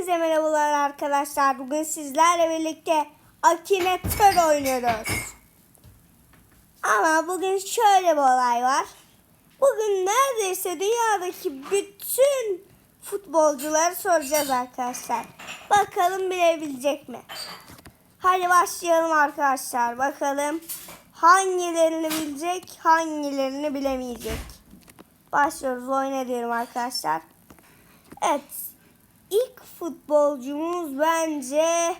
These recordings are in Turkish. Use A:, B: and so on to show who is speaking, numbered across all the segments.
A: Hepinize merhabalar arkadaşlar. Bugün sizlerle birlikte Akinator oynuyoruz. Ama bugün şöyle bir olay var. Bugün neredeyse dünyadaki bütün futbolcuları soracağız arkadaşlar. Bakalım bilebilecek mi? Hadi başlayalım arkadaşlar. Bakalım hangilerini bilecek, hangilerini bilemeyecek. Başlıyoruz. Oyna diyorum arkadaşlar. Evet. İlk futbolcumuz bence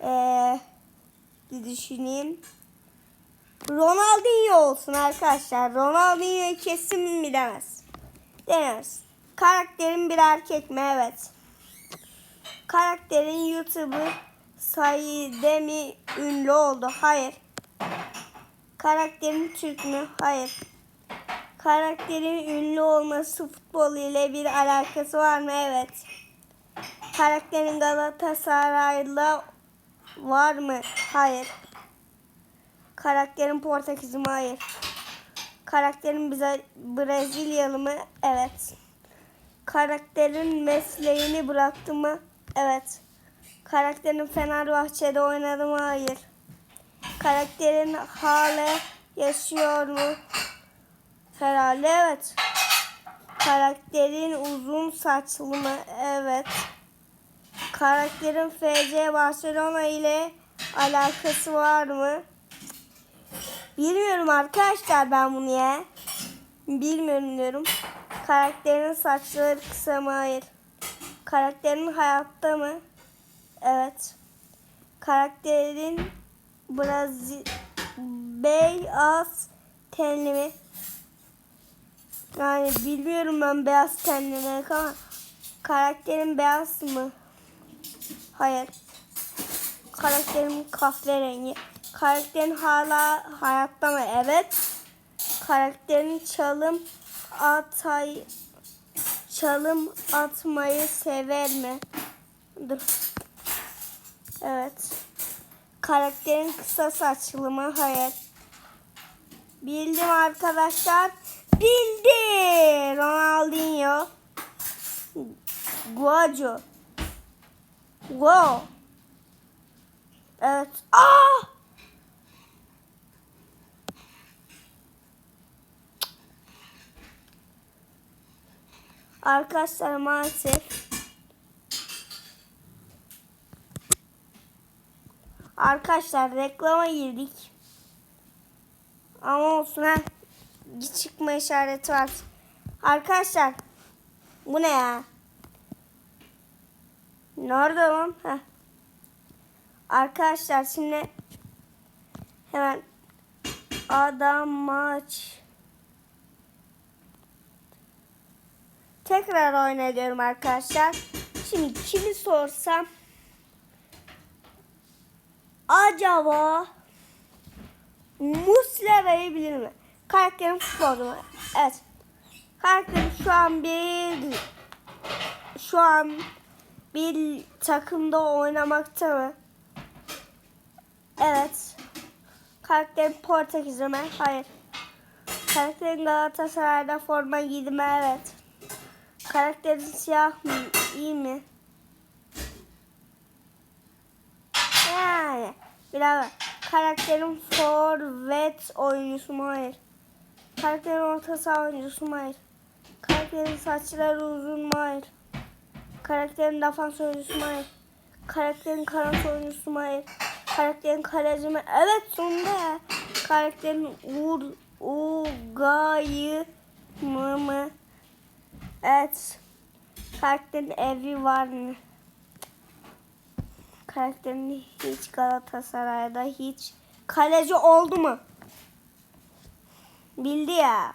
A: ee, bir düşüneyim. Ronaldinho olsun arkadaşlar. Ronaldinho kesin bilemez. Demez. Karakterin bir erkek mi? Evet. Karakterin YouTuber sayede mi ünlü oldu? Hayır. Karakterin Türk mü? Hayır. Karakterin ünlü olması futbol ile bir alakası var mı? Evet. Karakterin Galatasaray'la var mı? Hayır. Karakterin Portekizli mi? Hayır. Karakterin bize Brezilyalı mı? Evet. Karakterin mesleğini bıraktı mı? Evet. Karakterin Fenerbahçe'de oynadı mı? Hayır. Karakterin hala yaşıyor mu? Evet. Karakterin uzun saçlı mı? Evet. Karakterin FC Barcelona ile alakası var mı? Bilmiyorum arkadaşlar ben bunu ya. Bilmiyorum diyorum. Karakterin saçları kısa mı? Hayır. Karakterin hayatta mı? Evet. Karakterin Brazil beyaz tenli mi? Yani bilmiyorum ben beyaz tenli mi ama karakterin beyaz mı? Hayır. Karakterim kahverengi. Karakterin hala hayatta mı? Evet. Karakterin çalım atay çalım atmayı sever mi? Dur. Evet. Karakterin kısa saçlı mı? Hayır. Bildim arkadaşlar. Bildi. Ronaldinho. Guajo. Wow. Evet. Aa! Arkadaşlar maalesef Arkadaşlar reklama girdik. Ama olsun ha. Çıkma işareti var. Arkadaşlar bu ne ya? Nerede lan? Heh. Arkadaşlar şimdi hemen adam maç tekrar oynayıyorum arkadaşlar. Şimdi kimi sorsam acaba Muslera'yı bilir mi? Karakterim futbolcu mu? Evet. Karakterim şu an bir şu an bir takımda oynamakta mı? Evet. Karakterim Portekizli mi? Hayır. Karakterin Galatasaray'da forma giydi mi? Evet. Karakterin siyah mı? İyi mi? Yani. Biraz karakterin forvet oyuncusu mu? Hayır. Karakterin orta saha oyuncusu? Hayır. Karakterin saçları uzun? Hayır. Karakterin defans oyuncusu? Hayır. Karakterin kanat oyuncusu? Hayır. Karakterin kaleci mi? Evet sonunda ya. Karakterin Ur Ugayı mı mı? Evet. Karakterin evi var mı? Karakterin hiç Galatasaray'da hiç kaleci oldu mu? Bildi ya.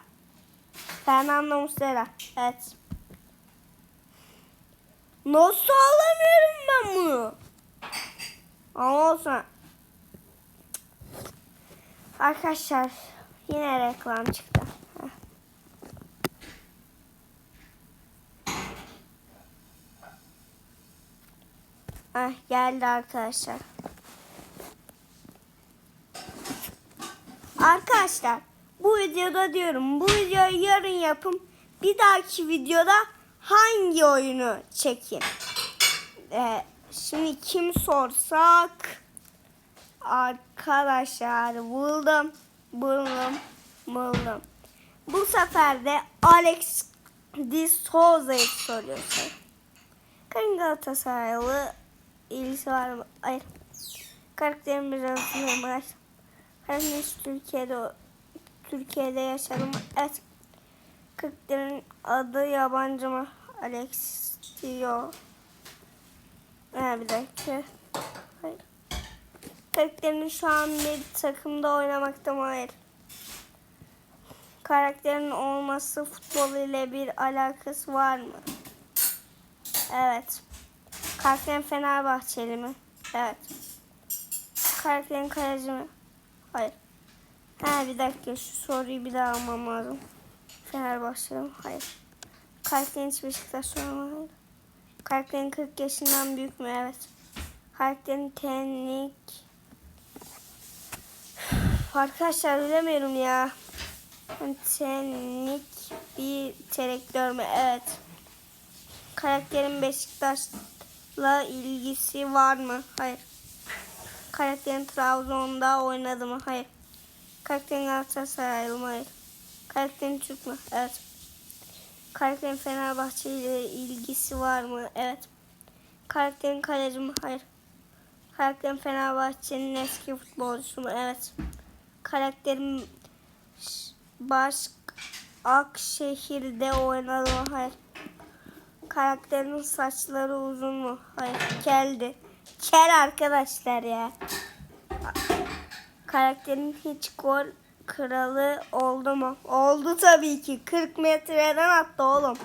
A: Fernando Muslera. Evet. Nasıl alamıyorum ben bunu? Ama olsun. Arkadaşlar yine reklam çıktı. Heh. Heh, geldi arkadaşlar. Arkadaşlar bu videoda diyorum bu videoyu yarın yapın. Bir dahaki videoda hangi oyunu çekeyim? Ee, şimdi kim sorsak arkadaşlar buldum buldum buldum. Bu sefer de Alex Di Souza'yı soruyorsun. Karin Galatasaraylı ilgisi var mı? Hayır. Karakterin biraz var. Karakterin Türkiye'de Türkiye'de yaşadım. Evet. Karakterin adı yabancı mı? Alex diyor. Ha, bir dakika. Hayır. Karakterin şu an bir takımda oynamakta mı? Hayır. Karakterin olması futbol ile bir alakası var mı? Evet. Karakterin Fenerbahçeli mi? Evet. Karakterin kaleci mi? Hayır. Ha bir dakika şu soruyu bir daha almam lazım. Fenerbahçeli mi? Hayır. Hiç Beşiktaş mı? Hayır. Karakterin 40 yaşından büyük mü? Evet. Karakterin teknik... Arkadaşlar bilemiyorum ya. Teknik bir selektör mü? Evet. Karakterin Beşiktaş'la ilgisi var mı? Hayır. Karakterin Trabzon'da oynadı mı? Hayır. Karakterin Galatasaraylı mı? Hayır. Karakterin Türk mü? Evet. Karakterin Fenerbahçe ile ilgisi var mı? Evet. Karakterin kaleci mi? Hayır. Karakterin Fenerbahçe'nin eski futbolcusu mu? Evet. Karakterin Ş- Başk Akşehir'de oynadı mı? Hayır. Karakterin saçları uzun mu? Hayır. Keldi. Kel arkadaşlar ya. Karakterin hiç gol kralı oldu mu? Oldu tabii ki. 40 metreden attı oğlum.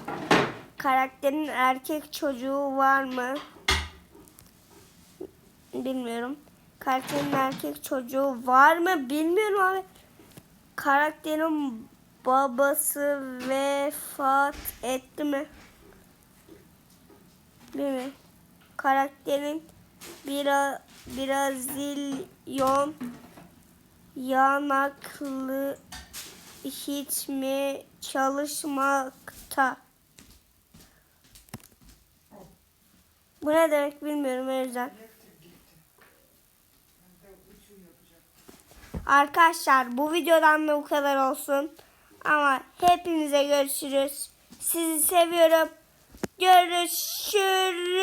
A: Karakterin erkek çocuğu var mı? Bilmiyorum. Karakterin erkek çocuğu var mı? Bilmiyorum abi. Karakterin babası vefat etti mi? Bilmiyorum. Karakterin Bira, Brazilyon yanaklı hiç mi çalışmakta? Bu ne demek bilmiyorum o yüzden. Arkadaşlar bu videodan da bu kadar olsun. Ama hepinize görüşürüz. Sizi seviyorum. Görüşürüz.